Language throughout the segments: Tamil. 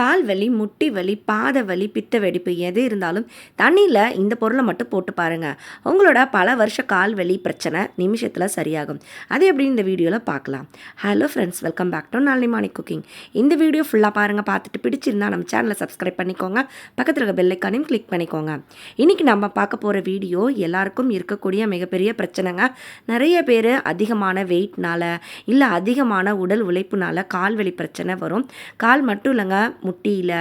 கால் வலி முட்டி வலி பாத வலி பித்த வெடிப்பு எது இருந்தாலும் தண்ணியில் இந்த பொருளை மட்டும் போட்டு பாருங்கள் உங்களோட பல வருஷ கால் வலி பிரச்சனை நிமிஷத்தில் சரியாகும். அது எப்படி இந்த வீடியோவில் பார்க்கலாம். Hello friends welcome back to நாளை மார்னிங் குக்கிங் இந்த வீடியோ ஃபுல்லாக பாருங்கள் பார்த்துட்டு பிடிச்சிருந்தா நம்ம சேனலை சப்ஸ்கிரைப் பண்ணிக்கோங்க. பக்கத்தில் இருக்க பெல்லைக்கானையும் கிளிக் பண்ணிக்கோங்க. இன்றைக்கி நம்ம பார்க்க போகிற வீடியோ எல்லாருக்கும் இருக்கக்கூடிய மிகப்பெரிய பிரச்சனைங்க. நிறைய பேர் அதிகமான வெயிட்னால இல்லை அதிகமான உடல் உழைப்புனால கால் வலி பிரச்சனை வரும். கால் மட்டும் இல்லைங்க முட்டியில்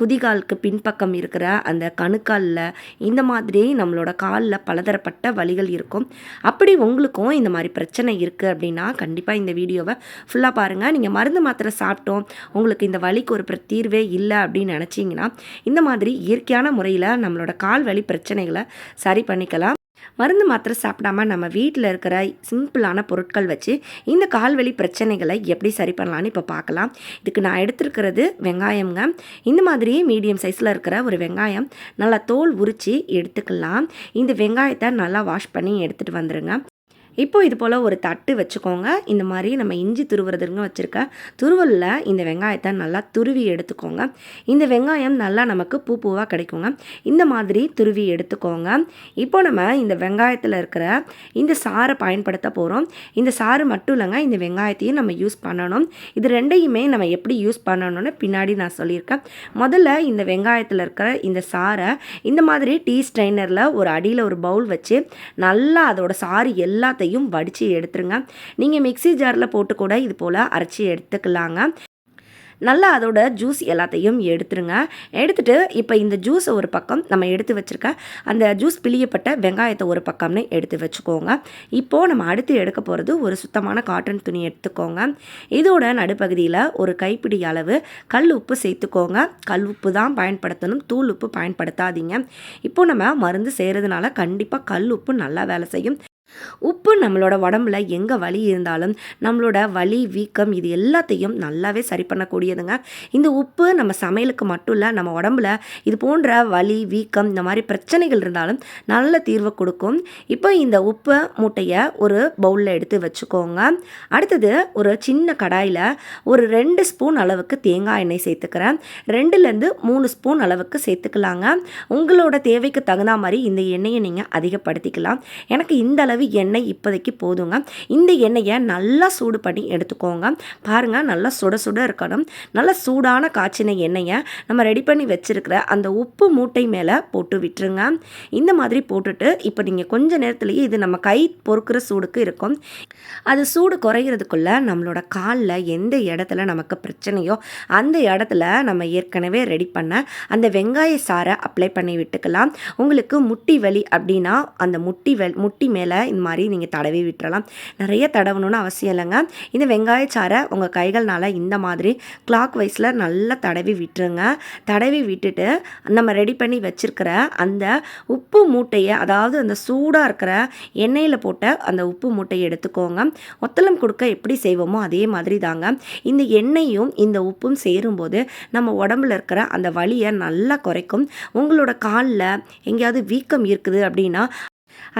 குதிகாலுக்கு பின்பக்கம் இருக்கிற அந்த கணுக்காலில் இந்த மாதிரி நம்மளோட காலில் பலதரப்பட்ட வலிகள் இருக்கும். அப்படி உங்களுக்கும் இந்த மாதிரி பிரச்சனை இருக்குது அப்படின்னா கண்டிப்பாக இந்த வீடியோவை ஃபுல்லாக பாருங்கள் நீங்கள் மருந்து மாத்திரை சாப்பிட்டோம் உங்களுக்கு இந்த வலிக்கு ஒரு தீர்வே இல்லை அப்படின்னு நினச்சிங்கன்னா இந்த மாதிரி இயற்கையான முறையில் நம்மளோட கால் வலி பிரச்சனைகளை சரி பண்ணிக்கலாம். மருந்து மாத்திரை சாப்பிடாம நம்ம வீட்டில் இருக்கிற சிம்பிளான பொருட்கள் வச்சு இந்த கால்வலி பிரச்சனைகளை எப்படி சரி பண்ணலான்னு இப்போ பார்க்கலாம் இதுக்கு நான் எடுத்திருக்கிறது வெங்காயம்ங்க. இந்த மாதிரி மீடியம் சைஸில் இருக்கிற ஒரு வெங்காயம் நல்லா தோல் உரித்து எடுத்துக்கலாம். இந்த வெங்காயத்தை நல்லா வாஷ் பண்ணி எடுத்துகிட்டு வந்துடுங்க இப்போ இது போல் ஒரு தட்டு வச்சுக்கோங்க. இந்த மாதிரி நம்ம இஞ்சி துருவுறதுங்க வச்சுருக்க. துருவலில் இந்த வெங்காயத்தை நல்லா துருவி எடுத்துக்கோங்க. இந்த வெங்காயம் நல்லா நமக்கு பூ பூவாக கிடைக்குங்க. இந்த மாதிரி துருவி எடுத்துக்கோங்க. இப்போ நம்ம இந்த வெங்காயத்தில் இருக்கிற இந்த சாறை பயன்படுத்த போகிறோம் இந்த சாறு மட்டும் இல்லைங்க இந்த வெங்காயத்தையும் நம்ம யூஸ் பண்ணணும். இது ரெண்டையுமே நம்ம எப்படி யூஸ் பண்ணணும்னு பின்னாடி நான் சொல்லியிருக்கேன். முதல்ல இந்த வெங்காயத்தில் இருக்கிற இந்த சாறை இந்த மாதிரி டீ ஸ்ட்ரைனரில் ஒரு அடியில் ஒரு பவுல் வச்சு நல்லா அதோட சாறு எல்லாத்தையும் வடித்து எடுத்துருங்க. நீங்கள் மிக்ஸி ஜாரில் போட்டு கூட இது போல் அரைச்சி எடுத்துக்கலாங்க. நல்லா அதோட ஜூஸ் எல்லாத்தையும் எடுத்துருங்க. எடுத்துட்டு இப்போ இந்த ஜூஸை ஒரு பக்கம் நம்ம எடுத்து வச்சுருக்க அந்த ஜூஸ் பிழியப்பட்ட வெங்காயத்தை ஒரு பக்கம்னு எடுத்து வச்சுக்கோங்க. இப்போது நம்ம அடுத்து எடுக்க போகிறது ஒரு சுத்தமான காட்டன் துணி எடுத்துக்கோங்க. இதோட நடுப்பகுதியில் ஒரு கைப்பிடி அளவு கல் உப்பு சேர்த்துக்கோங்க. கல் உப்பு தான் பயன்படுத்தணும் தூள் உப்பு பயன்படுத்தாதீங்க. இப்போது நம்ம மருந்து செய்கிறதுனால கண்டிப்பாக கல் உப்பு நல்லா வேலை செய்யும். உப்பு நம்மளோட உடம்புல எங்கே வலி இருந்தாலும் நம்மளோட வலி வீக்கம் இது எல்லாத்தையும் நல்லாவே சரி பண்ணக்கூடியதுங்க. இந்த உப்பு நம்ம சமையலுக்கு மட்டும் இல்லை நம்ம உடம்புல இது போன்ற வலி வீக்கம் இந்த மாதிரி பிரச்சனைகள் இருந்தாலும் நல்ல தீர்வு கொடுக்கும். இப்போ இந்த உப்பு மூட்டையை ஒரு பவுலில் எடுத்து வச்சுக்கோங்க. அடுத்தது ஒரு சின்ன கடாயில் ஒரு ரெண்டு ஸ்பூன் அளவுக்கு தேங்காய் எண்ணெய் சேர்த்துக்கிறேன். ரெண்டுலேருந்து மூணு ஸ்பூன் அளவுக்கு சேர்த்துக்கலாங்க. உங்களோட தேவைக்கு தகுந்த மாதிரி இந்த எண்ணெயை நீங்கள் அதிகப்படுத்திக்கலாம். எனக்கு இந்த அளவு எண்ணெய் இப்போதைக்கு போதுங்க. இந்த எண்ணெயை நல்லா சூடு பண்ணி எடுத்துக்கோங்க. பாருங்கள் நல்லா சுட சுட இருக்கணும். நல்லா சூடான காய்ச்சின எண்ணெயை நம்ம ரெடி பண்ணி வச்சுருக்கிற அந்த உப்பு மூட்டை மேலே போட்டு விட்டுருங்க. இந்த மாதிரி போட்டுட்டு இப்போ நீங்கள் கொஞ்ச நேரத்துலேயே இது நம்ம கை பொறுக்கிற சூடுக்கு இருக்கும். அது சூடு குறையிறதுக்குள்ளே நம்மளோட காலில் எந்த இடத்துல நமக்கு பிரச்சனையோ அந்த இடத்துல நம்ம ஏற்கனவே ரெடி பண்ண அந்த வெங்காய சாறை அப்ளை பண்ணி விட்டுக்கலாம். உங்களுக்கு முட்டி வலி அப்படின்னா அந்த முட்டி வெல் முட்டி மேலே இந்த மாதிரி நீங்கள் தடவி விட்டுறலாம். நிறைய தடவணும்னு அவசியம் இல்லைங்க. இந்த வெங்காய சாறை உங்கள் கைகள்னால இந்த மாதிரி கிளாக் வைஸில் நல்லா தடவி விட்டுருங்க. தடவி விட்டுட்டு நம்ம ரெடி பண்ணி வச்சிருக்கிற அந்த உப்பு மூட்டையை அதாவது அந்த சூடாக இருக்கிற எண்ணெயில் போட்ட அந்த உப்பு மூட்டையை எடுத்துக்கோங்க. ஒத்தளம் கொடுக்க எப்படி செய்வோமோ அதே மாதிரி தாங்க. இந்த எண்ணெயும் இந்த உப்பும் சேரும்போது நம்ம உடம்புல இருக்கிற அந்த வலியை நல்லா குறைக்கும். உங்களோட காலில் எங்கேயாவது வீக்கம் இருக்குது அப்படின்னா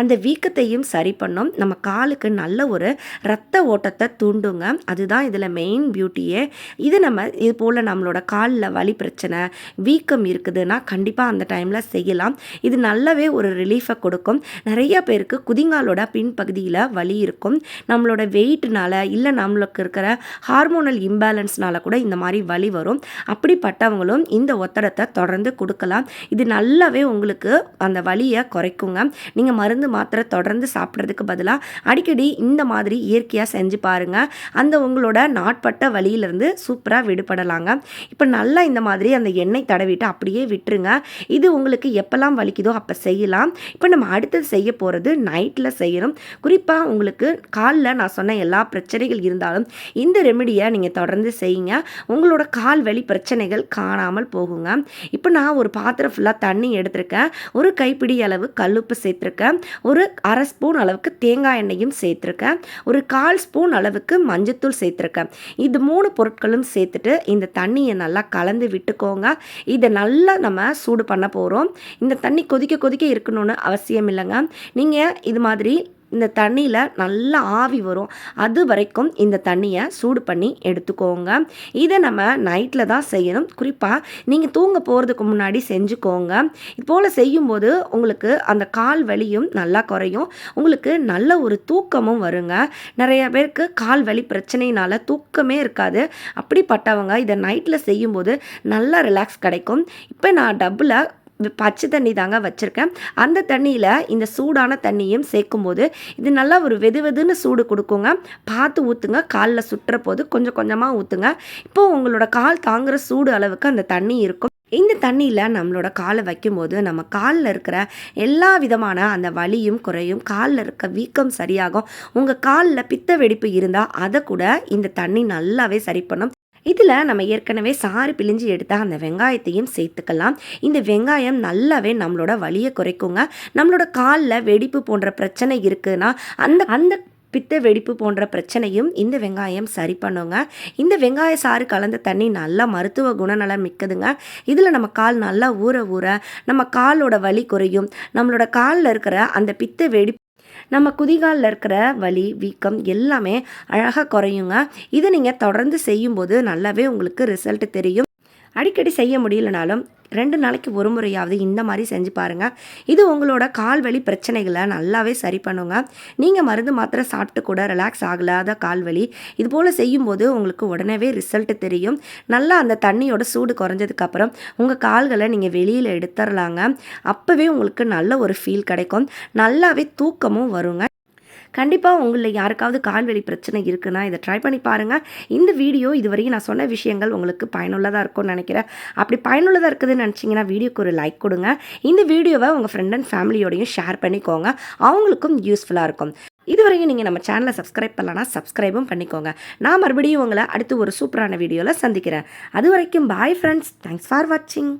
அந்த வீக்கத்தையும் சரி பண்ணும். நம்ம காலுக்கு நல்ல ஒரு ரத்த ஓட்டத்தை தூண்டுங்க. அதுதான் இதில் மெயின் பியூட்டியே இது நம்ம இது போல் நம்மளோட காலில் வலி பிரச்சனை வீக்கம் இருக்குதுன்னா கண்டிப்பாக அந்த டைமில் செய்யலாம். இது நல்லாவே ஒரு ரிலீஃபை கொடுக்கும். நிறைய பேருக்கு குதிங்காலோட பின்பகுதியில் வலி இருக்கும். நம்மளோட வெயிட்னால இல்லை நம்மளுக்கு இருக்கிற ஹார்மோனல் இம்பேலன்ஸ்னால கூட இந்த மாதிரி வலி வரும். அப்படிப்பட்டவங்களும் இந்த ஒத்தடத்தை தொடர்ந்து கொடுக்கலாம். இது நல்லாவே உங்களுக்கு அந்த வலியை குறைக்குங்க. நீங்கள் மருந்து மாத்திரை தொடர்ந்து சாப்பிட்றதுக்கு பதிலாக அடிக்கடி இந்த மாதிரி இயற்கையாக செஞ்சு பாருங்கள் அந்த உங்களோட நாட்பட்ட வழியிலேருந்து சூப்பராக விடுபடலாங்க. இப்போ நல்லா இந்த மாதிரி அந்த எண்ணெய் தடவிட்டு அப்படியே விட்டுருங்க. இது உங்களுக்கு எப்போல்லாம் வலிக்குதோ அப்போ செய்யலாம். இப்போ நம்ம அடுத்தது செய்ய போகிறது நைட்டில் செய்யணும். குறிப்பாக உங்களுக்கு காலில் நான் சொன்ன எல்லா பிரச்சனைகள் இருந்தாலும் இந்த ரெமெடியை நீங்கள் தொடர்ந்து செய்யுங்க. உங்களோட கால் வலி பிரச்சனைகள் காணாமல் போகுங்க. இப்போ நான் ஒரு பாத்திரம் ஃபுல்லாக தண்ணி எடுத்திருக்கேன். ஒரு கைப்பிடி அளவு கல்லுப்பு சேர்த்துருக்கேன். ஒரு அரை ஸ்பூன் அளவுக்கு தேங்காய் எண்ணெயும் சேர்த்துருக்கேன். ஒரு கால் ஸ்பூன் அளவுக்கு மஞ்சத்தூள் சேர்த்துருக்கேன். இது மூணு பொருட்களும் சேர்த்துட்டு இந்த தண்ணியை நல்லா கலந்து விட்டுக்கோங்க. இதை நல்லா நம்ம சூடு பண்ண போகிறோம் இந்த தண்ணி கொதிக்க கொதிக்க இருக்கணும்னு அவசியம் இல்லைங்க. நீங்கள் இது மாதிரி இந்த தண்ணியில் நல்லா ஆவி வரும். அது வரைக்கும் இந்த தண்ணியை சூடு பண்ணி எடுத்துக்கோங்க. இதை நம்ம நைட்டில் தான் செய்யணும். குறிப்பாக நீங்கள் தூங்க போகிறதுக்கு முன்னாடி செஞ்சுக்கோங்க. இது போல் செய்யும்போது உங்களுக்கு அந்த கால் வலியும் நல்லா குறையும். உங்களுக்கு நல்ல ஒரு தூக்கமும் வருங்க. நிறைய பேருக்கு கால் வலி பிரச்சனையினால தூக்கமே இருக்காது. அப்படிப்பட்டவங்க இதை நைட்டில் செய்யும்போது நல்லா ரிலாக்ஸ் கிடைக்கும். இப்போ நான் டப்பில் பச்சை தண்ணி தாங்க வச்சுருக்கேன். அந்த தண்ணியில் இந்த சூடான தண்ணியும் சேர்க்கும்போது இது நல்லா ஒரு வெது வெதுன்னு சூடு கொடுக்குங்க. பார்த்து ஊற்றுங்க காலில் சுட்டுற போது கொஞ்சம் கொஞ்சமாக ஊற்றுங்க இப்போது உங்களோட கால் தாங்குகிற சூடு அளவுக்கு அந்த தண்ணி இருக்கும். இந்த தண்ணியில் நம்மளோட காலை வைக்கும்போது நம்ம காலில் இருக்கிற எல்லா விதமான அந்த வலியும் குறையும். காலில் இருக்க வீக்கம் சரியாகும். உங்கள் காலில் பித்த வெடிப்பு இருந்தால் அதை கூட இந்த தண்ணி நல்லாவே சரி பண்ணும். இதில் நம்ம ஏற்கனவே சாறு பிழிஞ்சு எடுத்த அந்த வெங்காயத்தையும் சேர்த்துக்கலாம். இந்த வெங்காயம் நல்லாவே நம்மளோட வலியை குறைக்குங்க. நம்மளோட காலில் வெடிப்பு போன்ற பிரச்சனை இருக்குன்னா அந்த அந்த பித்த வெடிப்பு போன்ற பிரச்சனையும் இந்த வெங்காயம் சரி பண்ணுங்க. இந்த வெங்காய சாறு கலந்த தண்ணி நல்லா மருத்துவ குணநலம் மிக்கதுங்க. இதில் நம்ம கால் நல்லா ஊற ஊற நம்ம காலோட வலி குறையும். நம்மளோட காலில் இருக்கிற அந்த பித்த வெடி நம்ம குதிகாலில் இருக்கிற வலி வீக்கம் எல்லாமே அழகாக குறையுங்க. இதை நீங்கள் தொடர்ந்து செய்யும்போது நல்லாவே உங்களுக்கு ரிசல்ட் தெரியும். அடிக்கடி செய்ய முடியலனாலும் ரெண்டு நாளைக்கு ஒரு முறையாவது இந்த மாதிரி செஞ்சு பாருங்கள் இது உங்களோட கால் வலி பிரச்சனைகளை நல்லாவே சரி பண்ணுங்க. நீங்கள் மருந்து மாத்திரை சாப்பிட்டு கூட ரிலாக்ஸ் ஆகலாத கால் வலி. இது போல் செய்யும்போது உங்களுக்கு உடனே ரிசல்ட் தெரியும். நல்லா அந்த தண்ணியோட சூடு குறைஞ்சதுக்கப்புறம் உங்கள் கால்களை நீங்கள் வெளியில் எடுத்துடலாங்க அப்போவே உங்களுக்கு நல்ல ஒரு ஃபீல் கிடைக்கும். நல்லாவே தூக்கமும் வருங்க. கண்டிப்பாக உங்களில் யாருக்காவது கால்வெளி பிரச்சனை இருக்குன்னா இதை ட்ரை பண்ணி பாருங்கள் இந்த வீடியோ இதுவரையும் நான் சொன்ன விஷயங்கள் உங்களுக்கு பயனுள்ளதாக இருக்கும்னு நினைக்கிறேன். அப்படி பயனுள்ளதாக இருக்குதுன்னு நினச்சிங்கன்னா வீடியோக்கு ஒரு லைக் கொடுங்க. இந்த வீடியோவை உங்கள் ஃப்ரெண்ட் அண்ட் ஃபேமிலியோடையும் ஷேர் பண்ணிக்கோங்க. அவங்களுக்கும் யூஸ்ஃபுல்லாக இருக்கும். இதுவரையும் நீங்கள் நம்ம சேனலை சப்ஸ்கிரைப் பண்ணலன்னா சப்ஸ்கிரைபும் பண்ணிக்கோங்க. நான் மறுபடியும் உங்களை அடுத்து ஒரு சூப்பரான வீடியோவில் சந்திக்கிறேன். அது வரைக்கும் பாய் ஃப்ரெண்ட்ஸ் தேங்க்ஸ் ஃபார் வாட்சிங்